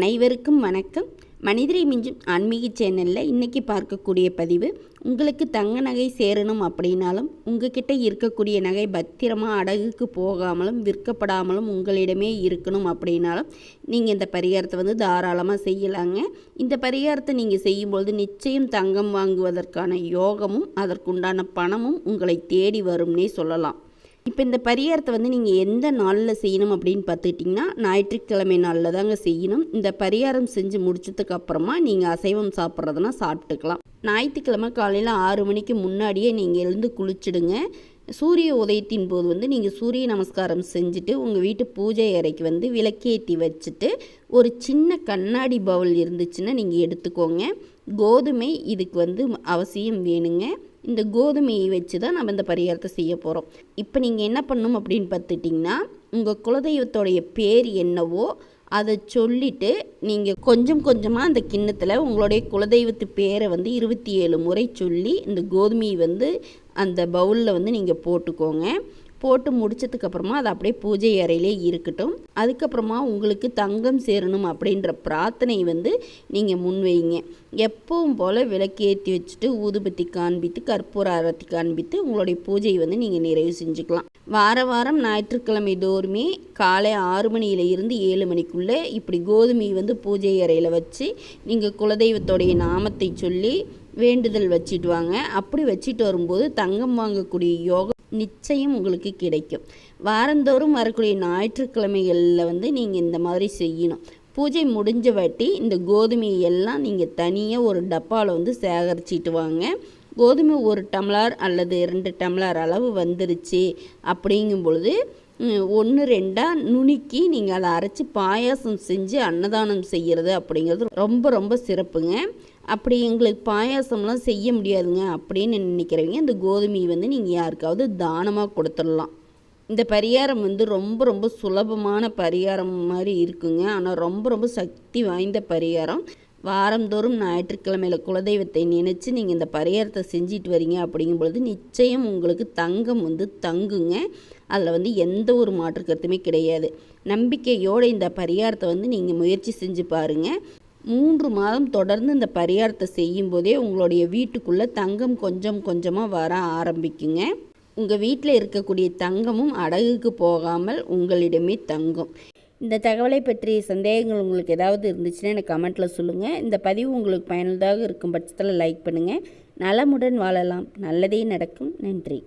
அனைவருக்கும் வணக்கம். மனிதரை மிஞ்சும் ஆன்மீக சேனலில் இன்றைக்கி பார்க்கக்கூடிய பதிவு உங்களுக்கு தங்க நகை சேரணும் அப்படின்னாலும் உங்ககிட்ட இருக்கக்கூடிய நகை பத்திரமாக அடகுக்கு போகாமலும் விற்கப்படாமலும் உங்களிடமே இருக்கணும் அப்படின்னாலும் நீங்கள் இந்த பரிகாரத்தை வந்து தாராளமாக செய்யலாங்க. இந்த பரிகாரத்தை நீங்கள் செய்யும்பொழுது நிச்சயம் தங்கம் வாங்குவதற்கான யோகமும் அதற்குண்டான பணமும் உங்களை தேடி வரும்னே சொல்லலாம். இப்போ இந்த பரிகாரத்தை வந்து நீங்கள் எந்த நாளில் செய்யணும் அப்படின்னு பார்த்துக்கிட்டிங்கன்னா ஞாயிற்றுக்கிழமை நாளில் தாங்க செய்யணும். இந்த பரிகாரம் செஞ்சு முடிச்சதுக்கு அப்புறமா நீங்கள் அசைவம் சாப்பிட்றதுனா சாப்பிட்டுக்கலாம். ஞாயிற்றுக்கிழமை காலையில் ஆறு மணிக்கு முன்னாடியே நீங்கள் எழுந்து குளிச்சுடுங்க. சூரிய உதயத்தின் போது வந்து நீங்கள் சூரிய நமஸ்காரம் செஞ்சுட்டு உங்கள் வீட்டு பூஜை அறைக்கு வந்து விளக்கேற்றி வச்சுட்டு ஒரு சின்ன கண்ணாடி பவுல் இருந்துச்சுன்னா நீங்கள் எடுத்துக்கோங்க. கோதுமை இதுக்கு வந்து அவசியம் வேணுங்க. இந்த கோதுமையை வச்சு தான் நம்ம இந்த பரிகாரத்தை செய்ய போகிறோம் இப்போ நீங்கள் என்ன பண்ணணும் அப்படின்னு பார்த்துட்டிங்கன்னா உங்கள் குலதெய்வத்தோடைய பேர் என்னவோ அதை சொல்லிவிட்டு நீங்கள் கொஞ்சம் கொஞ்சமாக அந்த கிண்ணத்தில் உங்களுடைய குலதெய்வத்து பேரை வந்து இருபத்தி ஏழு முறை சொல்லி இந்த கோதுமையை வந்து அந்த பவுலில் வந்து நீங்கள் போட்டுக்கோங்க. போட்டு முடிச்சதுக்கப்புறமா அது அப்படியே பூஜை அறையிலே இருக்கட்டும். அதுக்கப்புறமா உங்களுக்கு தங்கம் சேரணும் அப்படின்ற பிரார்த்தனை வந்து நீங்கள் முன்வைங்க. எப்பவும் போல் விளக்கேற்றி வச்சுட்டு ஊதுபத்தி காண்பித்து கற்பூர அரத்தி காண்பித்து உங்களுடைய பூஜையை வந்து நீங்கள் நிறைவு செஞ்சுக்கலாம். வார வாரம் ஞாயிற்றுக்கிழமை தோறுமே காலை ஆறு மணியில இருந்து ஏழு மணிக்குள்ளே இப்படி கோதுமை வந்து பூஜை அறையில் வச்சு நீங்கள் குலதெய்வத்தோடைய நாமத்தை சொல்லி வேண்டுதல் வச்சுட்டு வாங்க. அப்படி வச்சுட்டு வரும்போது தங்கம் வாங்கக்கூடிய யோகம் நிச்சயம் உங்களுக்கு கிடைக்கும். வாரந்தோறும் வரக்கூடிய ஞாயிற்றுக்கிழமைகளில் வந்து நீங்கள் இந்த மாதிரி செய்யணும். பூஜை முடிஞ்ச வாட்டி இந்த கோதுமையை எல்லாம் நீங்கள் தனியாக ஒரு டப்பாவில் வந்து சேகரிச்சிட்டு வாங்க. கோதுமை ஒரு டம்ளர் அல்லது ரெண்டு டம்ளர் அளவு வந்துருச்சு அப்படிங்கும் பொழுது ஒன்று ரெண்டாக நுணுக்கி நீங்கள் அதை அரைச்சி பாயாசம் செஞ்சு அன்னதானம் செய்கிறது அப்படிங்கிறது ரொம்ப ரொம்ப சிறப்புங்க. அப்படி எங்களுக்கு பாயாசம்லாம் செய்ய முடியாதுங்க அப்படின்னு நினைக்கிறவங்க இந்த கோதுமையை வந்து நீங்கள் யாருக்காவது தானமாக கொடுத்துடலாம். இந்த பரிகாரம் வந்து ரொம்ப ரொம்ப சுலபமான பரிகாரம் மாதிரி இருக்குங்க. ஆனால் ரொம்ப ரொம்ப சக்தி வாய்ந்த பரிகாரம். வாரந்தோறும் ஞாயிற்றுக்கிழமையில் குலதெய்வத்தை நினச்சி நீங்கள் இந்த பரிகாரத்தை செஞ்சிட்டு வரீங்க அப்படிங்கும் பொழுது நிச்சயம் உங்களுக்கு தங்கம் வந்து தங்குங்க. அதில் வந்து எந்த ஒரு மாற்று கருத்துமே கிடையாது. நம்பிக்கையோடு இந்த பரிகாரத்தை வந்து நீங்கள் முயற்சி செஞ்சு பாருங்கள் மூன்று மாதம் தொடர்ந்து இந்த பரிகாரத்தை செய்யும்போதே உங்களுடைய வீட்டுக்குள்ளே தங்கம் கொஞ்சம் கொஞ்சமாக வர ஆரம்பிக்குங்க. உங்கள் வீட்டில் இருக்கக்கூடிய தங்கமும் அடகுக்கு போகாமல் உங்களிடமே தங்கும். இந்த தகவலை பற்றிய சந்தேகங்கள் உங்களுக்கு ஏதாவது இருந்துச்சுன்னா எனக்கு கமெண்ட்டில் சொல்லுங்கள் இந்த பதிவு உங்களுக்கு பயனுள்ளதாக இருக்கும் பட்சத்தில் லைக் பண்ணுங்கள் நலமுடன் வாழலாம். நல்லதே நடக்கும். நன்றி.